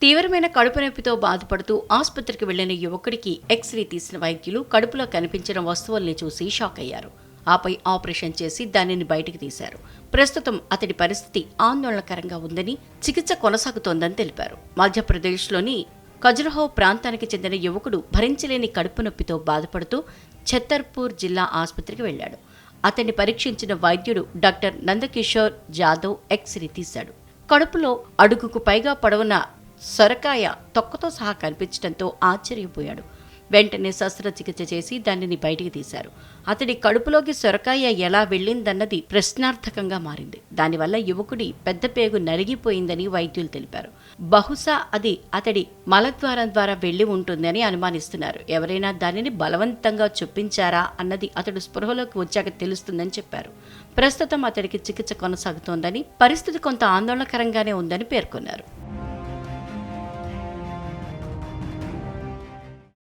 తీవ్రమైన కడుపు నొప్పితో బాధపడుతూ ఆసుపత్రికి వెళ్ళిన యువకుడికి ఎక్స్రే తీసిన వైద్యులు కడుపులో కనిపించిన వస్తువుల్ని చూసి షాక్ అయ్యారు. ఆపై ఆపరేషన్ చేసి దానిని బయటికి తీశారు. ప్రస్తుతం అతడి పరిస్థితి ఆందోళనకరంగా ఉందని చికిత్స కొనసాగుతోందని తెలిపారు. మధ్యప్రదేశ్లోని ఖజురహో ప్రాంతానికి చెందిన యువకుడు భరించలేని కడుపు నొప్పితో బాధపడుతూ ఛత్తర్పూర్ జిల్లా ఆసుపత్రికి వెళ్ళాడు. అతన్ని పరీక్షించిన వైద్యుడు డాక్టర్ నందకిషోర్ జాదవ్ ఎక్స్రే తీశాడు. కడుపులో అడుగుకు పైగా పొడవున సొరకాయ తొక్కతో సహా కనిపించడంతో ఆశ్చర్యపోయాడు. వెంటనే శస్త్రచికిత్స చేసి దానిని బయటికి తీశారు. అతడి కడుపులోకి సొరకాయ ఎలా వెళ్ళిందన్నది ప్రశ్నార్థకంగా మారింది. దానివల్ల యువకుడి పెద్ద పేగు నలిగిపోయిందని వైద్యులు తెలిపారు. బహుశా అది అతడి మలద్వారం ద్వారా వెళ్ళి ఉంటుందని అనుమానిస్తున్నారు. ఎవరైనా దానిని బలవంతంగా చొప్పించారా అన్నది అతడు స్పృహలోకి వచ్చాక తెలుస్తుందని చెప్పారు. ప్రస్తుతం అతడికి చికిత్స కొనసాగుతోందని పరిస్థితి కొంత ఆందోళనకరంగానే ఉందని పేర్కొన్నారు.